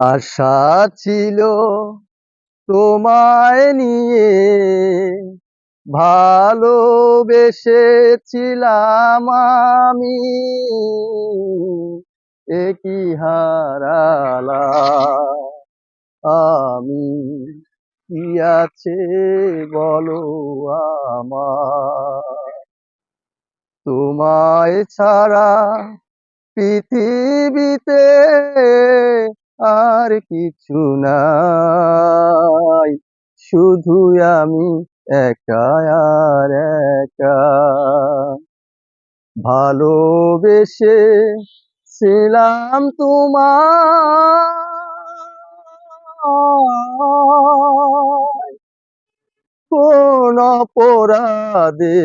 আশা ছিল তোমায় নিয়ে ভালোবেসেছিলাম আমি। একই হারালা আমি। কি আছে বলো আমার তোমায় ছাড়া পৃথিবীতে আর কিছু নাই। শুধু আমি একা আর একা। ভালোবেসে ছিলাম তোমার কোন অপরাধে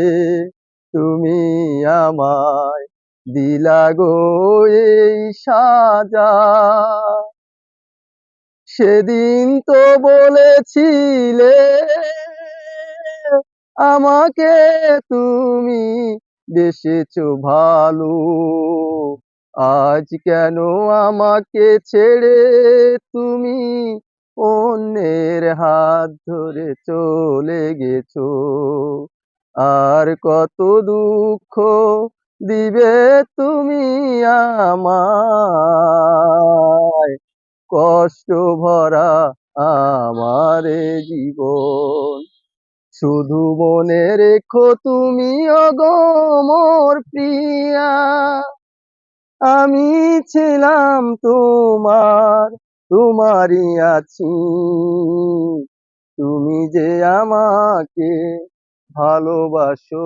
তুমি আমায় দিলা গো এই সাজা। সেদিন তো বলেছিলে আমাকে তুমি বেসেছো ভালো। আজ কেন আমাকে ছেড়ে তুমি অন্যের হাত ধরে চলে গেছো? আর কত দুঃখ দিবে তুমি আমায়? কষ্ট ভরা আমার জীবন। শুধু মনে রেখো তুমি অগমর প্রিয়া। আমি ছিলাম তোমার, তোমারই আছি। তুমি যে আমাকে ভালোবাসো